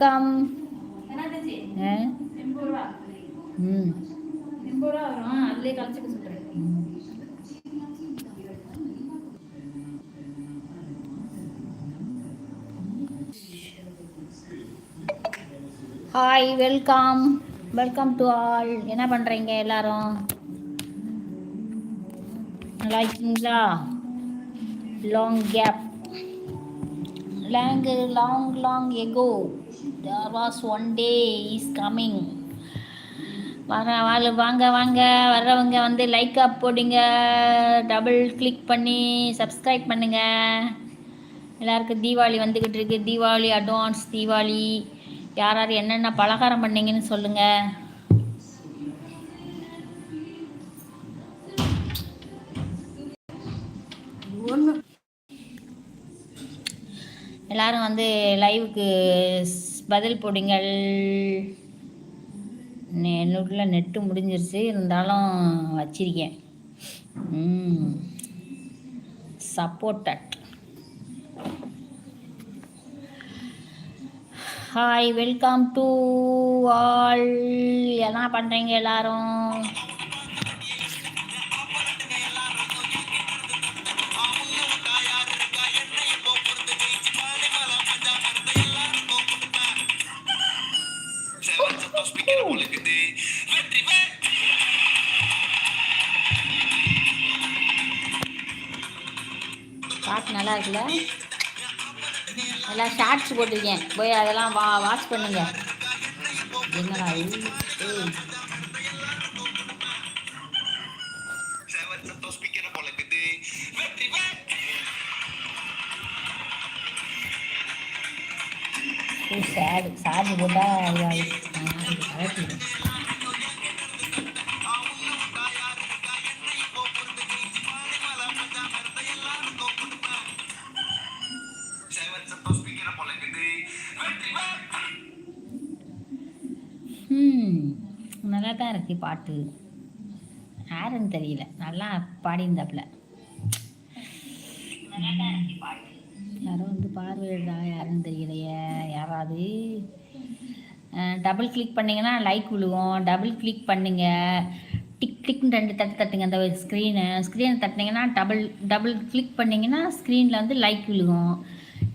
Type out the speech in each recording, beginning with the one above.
Come. ம். Hi welcome welcome to all என்ன பண்ணுறீங்க எல்லாரும்? நல்லா இருக்கீங்களா? Long gap long long long echo there was one day is coming வர வாழ் வாங்க வாங்க வர்றவங்க வந்து லைக் அப் போடுங்க டபுள் கிளிக் பண்ணி சப்ஸ்கிரைப் பண்ணுங்க. எல்லாருக்கும் தீபாவளி வந்துக்கிட்டு இருக்கு. தீபாவளி அட்வான்ஸ் தீபாவளி யார் யார் என்னென்ன பலகாரம் பண்ணீங்கன்னு சொல்லுங்கள் எல்லாரும் வந்து லைவுக்கு பதில் போடுங்கள். என்னுள்ள நெட்டு முடிஞ்சிருச்சு. இருந்தாலும் வச்சிருக்கேன். Supported hi welcome to all என்ன பண்ணுறீங்க எல்லாரும்? பாட்டு நல்லா எல்லாம் ஷார்ட்ஸ் போட்டிருக்கேன். போய் அதெல்லாம் வா வாட்ச் பண்ணுங்க. என்னடா ஏய். சேடு சார்ஜ் போட்டால் தான் இருக்குது பாட்டு. யாருன்னு தெரியல. நல்லா பாடியிருந்தாப்புல. யாரோ வந்து பார்வையிடா யாருன்னு தெரியலையே. யாராவது? டபுள் கிளிக் பண்ணிங்கன்னா லைக் விழுவோம் டபுள் கிளிக் பண்ணுங்க. டிக் டிக்னு ரெண்டு தட்டு தட்டுங்க. அந்த ஸ்க்ரீனு ஸ்க்ரீனை தட்டினீங்கன்னா டபுள் டபுள் கிளிக் பண்ணிங்கன்னா ஸ்க்ரீனில் வந்து லைக் விழுகும்.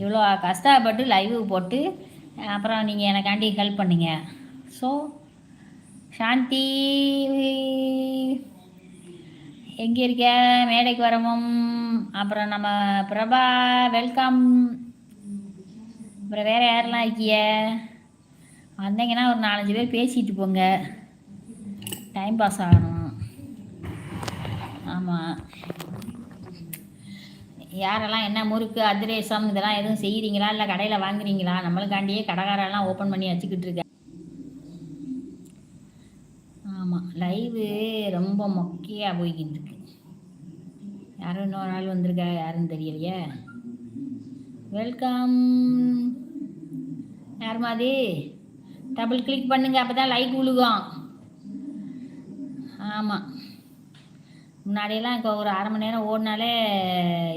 இவ்வளோ கஷ்டப்பட்டு லைவ் போட்டு அப்புறம் நீங்கள் எனக்காண்டி ஹெல்ப் பண்ணுங்க. ஸோ சாந்தி. எங்கே இருக்க? மேடைக்கு வரவும். அப்புறம் நம்ம பிரபா வெல்கம். அப்புறம் வேறு யாரெல்லாம் இருக்கிய வந்தீங்கன்னா ஒரு நாலஞ்சு பேர் பேசிட்டு போங்க. டைம் பாஸ் ஆகணும். ஆமாம் யாரெல்லாம் என்ன முறுக்கு அதிரேசம் இதெல்லாம் எதுவும் செய்கிறீங்களா இல்லை கடையில் வாங்குறீங்களா? நம்மளுக்காண்டியே கடைக்காரெல்லாம் ஓப்பன் பண்ணி வச்சுக்கிட்டு இருக்க ஆமாம் லைவு ரொம்ப மொக்கையாக போய்கிட்டு இருக்கு யாரும் இன்னொரு நாள் வந்திருக்கா யாருன்னு தெரியலையே? வெல்கம் யாருமா அது டபுள் கிளிக் பண்ணுங்க அப்போ தான் லைக் விழுகும். ஆமாம் முன்னாடியெல்லாம் இப்போ ஒரு அரை மணி நேரம் ஓடினாலே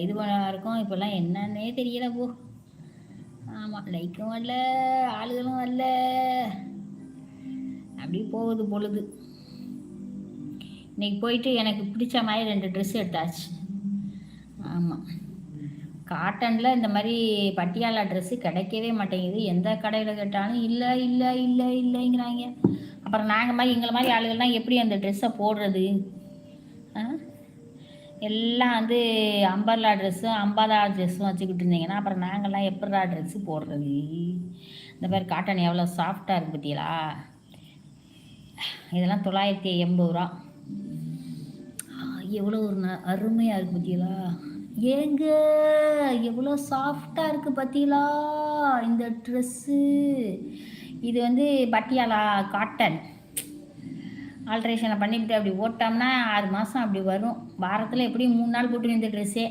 இது இருக்கும் இப்போல்லாம் என்னன்னே தெரியல போ. ஆமாம் லைக்கும் வரல ஆளுகளும் வரல. அப்படி போகுது பொழுது. இன்னைக்கு போயிட்டு எனக்கு பிடிச்ச மாதிரி ரெண்டு ட்ரெஸ் எடுத்தாச்சு. ஆமாம் காட்டனில் இந்த மாதிரி பட்டியாலா ட்ரெஸ்ஸு கிடைக்கவே மாட்டேங்குது. எந்த கடையில் கேட்டாலும் இல்லை இல்லை இல்லை இல்லைங்கிறாங்க. அப்புறம் நாங்கள் மாதிரி எங்களை மாதிரி ஆளுகள்லாம் எப்படி அந்த ட்ரெஸ்ஸை போடுறது? ஆ? எல்லாம் வந்து அம்பர்லா ட்ரெஸ்ஸும் அம்பாதா ட்ரெஸ்ஸும் வச்சுக்கிட்டு இருந்தீங்கன்னா அப்புறம் நாங்கள்லாம் எப்படா ட்ரெஸ்ஸு போடுறது? இந்த மாதிரி காட்டன் எவ்வளோ சாஃப்டாக இருக்கு பார்த்தீங்களா இதெல்லாம் தொள்ளாயிரத்தி எண்பது ரூபா. எவ்வளோ ஒரு ந அருமையாக இருக்குது பார்த்தீங்களா ஏங்க எவ்வளோ சாஃப்டாக இருக்குது பார்த்தீங்களா இந்த ட்ரெஸ்ஸு இது வந்து பட்டியாலா காட்டன் ஆல்ட்ரேஷனை பண்ணிவிட்டு அப்படி ஓட்டோம்னா ஆறு மாதம் அப்படி வரும். வாரத்தில் எப்படியும் மூணு நாள் போட்டு இந்த ட்ரெஸ்ஸே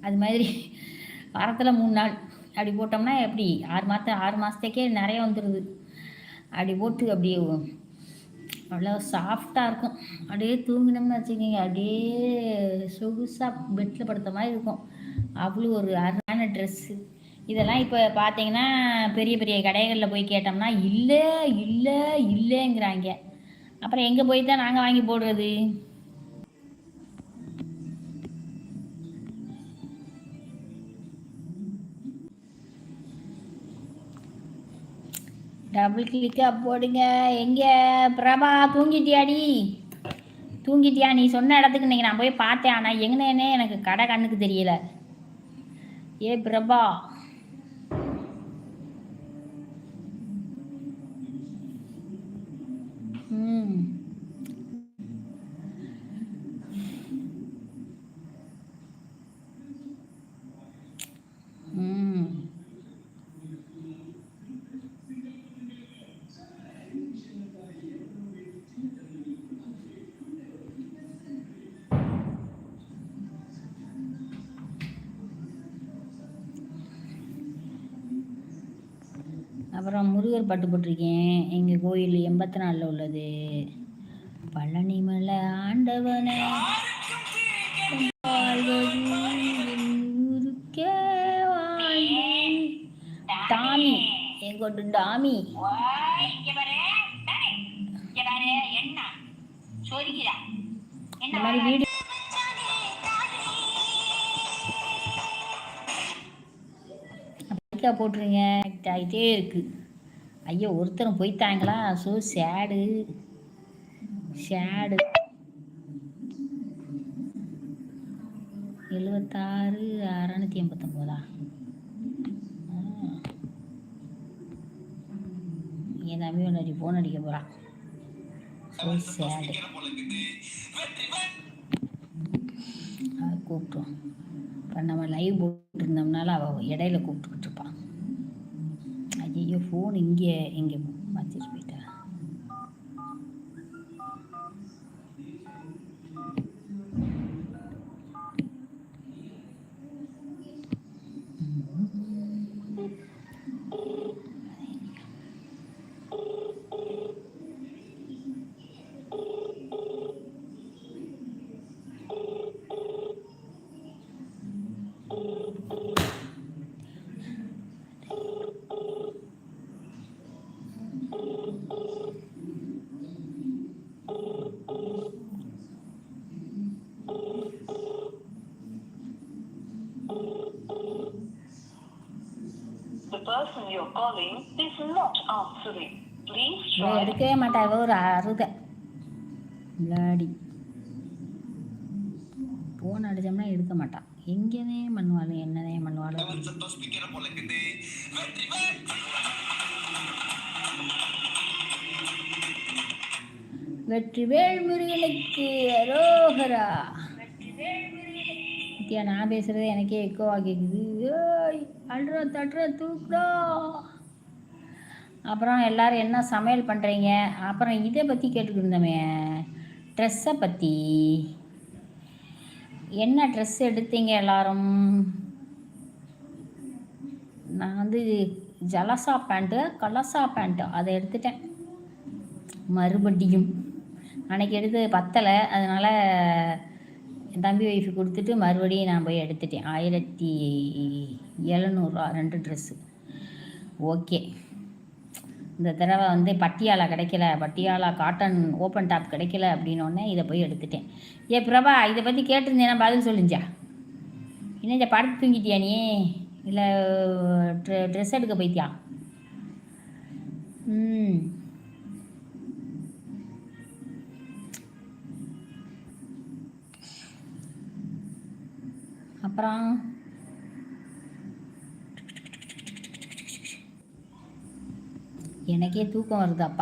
அது மாதிரி வாரத்தில் மூணு நாள். அப்படி போட்டோம்னா எப்படி? ஆறு மாதம் ஆறு மாதத்துக்கே நிறைய வந்துடுது அப்படி போட்டு அப்படியே அவ்வளோ சாஃப்டாக இருக்கும். அப்படியே தூங்கினோம்னு வச்சுக்கோங்க. அப்படியே சொகுசாக பெட்டில் படுத்த மாதிரி இருக்கும். அவ்வளோ ஒரு அருமையான ட்ரெஸ்ஸு இதெல்லாம் இப்போ பார்த்தீங்கன்னா பெரிய பெரிய கடைகளில் போய் கேட்டோம்னா இல்லை இல்லை இல்லைங்கிறாங்க. அப்புறம் எங்கே போய் தான் நாங்கள் வாங்கி போடுறது? டபுள் கிளிக்கா போடுங்க. எங்கே? பிரபா தூங்கிட்டியாடி? தூங்கிட்டியா? நீ சொன்ன இடத்துக்கு இன்றைக்கி நான் போய் பார்த்தேன். ஆனால் எங்கனே எனக்கு கடை கண்ணுக்கு தெரியல. ஏ பிரபா. அப்புறம் முருகர் பாட்டு போட்டிருக்கேன். எங்கள் கோயில் எண்பத்தி நாலில் உள்ளது. பழனிமலை ஆண்டவனே. டாமி எங்கோட்டு டாமி. இந்த மாதிரி வீடு அப்படிக்கா போட்டுருங்க கனெக்ட் ஆகிட்டே இருக்குது ஐயோ ஒருத்தரும் போய்த்தாங்களா ஸோ சேடு ஷேடு எழுபத்தாறு அறநூற்றி எண்பத்தொம்போதா? என் தம்பி ஒன்று ஃபோன் அடிக்க போகிறான் ஸோ சேடு கூப்பிட்டோம் இப்போ நம்ம லைவ் போட்டுருந்தோம்னால அவள் இடையில கூப்பிட்டுக்கிட்டு இருப்பான் ஃபோன் இங்கே இங்கே try. எடுக்கவே மாட்டா இவ ஒரு அறுத. விளாடி ஃபோன் அடித்தோம்னா எடுக்க மாட்டான் எங்கேனே பண்ணுவாள் என்னதே பண்ணுவாள். வெற்றிவேல் முருகனுக்கு அரோகரா. நித்யா நான் பேசுறது எனக்கே எக்கோவா கேட்குது ஏய் அல்றா தட்டுற தூக்குறா அப்புறம் எல்லாரும் என்ன சமையல் பண்ணுறீங்க அப்புறம் இதை பற்றி கேட்டுக்கிருந்தோமே ட்ரெஸ்ஸை பற்றி என்ன ட்ரெஸ் எடுத்தீங்க எல்லாரும்? நான் வந்து ஜலசா பேண்ட்டு கலசா பேண்ட்டு அதை எடுத்துட்டேன். மறுபடியும். அன்னைக்கு எடுத்தது பத்தலை. அதனால் தம்பி ஒய்ஃபு கொடுத்துட்டு மறுபடியும் நான் போய் எடுத்துட்டேன். ஆயிரத்தி எழுநூறுவா ரெண்டு ட்ரெஸ்ஸு ஓகே இந்த தடவை வந்து பட்டியாலா கிடைக்கல பட்டியாலா காட்டன் ஓப்பன் டாப் கிடைக்கல அப்படின்னோடனே இதை போய் எடுத்துட்டேன். ஏ பிரபா இதை பற்றி கேட்டிருந்தேன்னா பதில் சொல்லிஞ்சா? என்ன படுத்து தூங்கிட்டியா நீ? இல்லை ட்ரெஸ் எடுக்க போய்த்தியா ம். அப்புறம் எனக்கே தூக்கம் வருது அப்பா.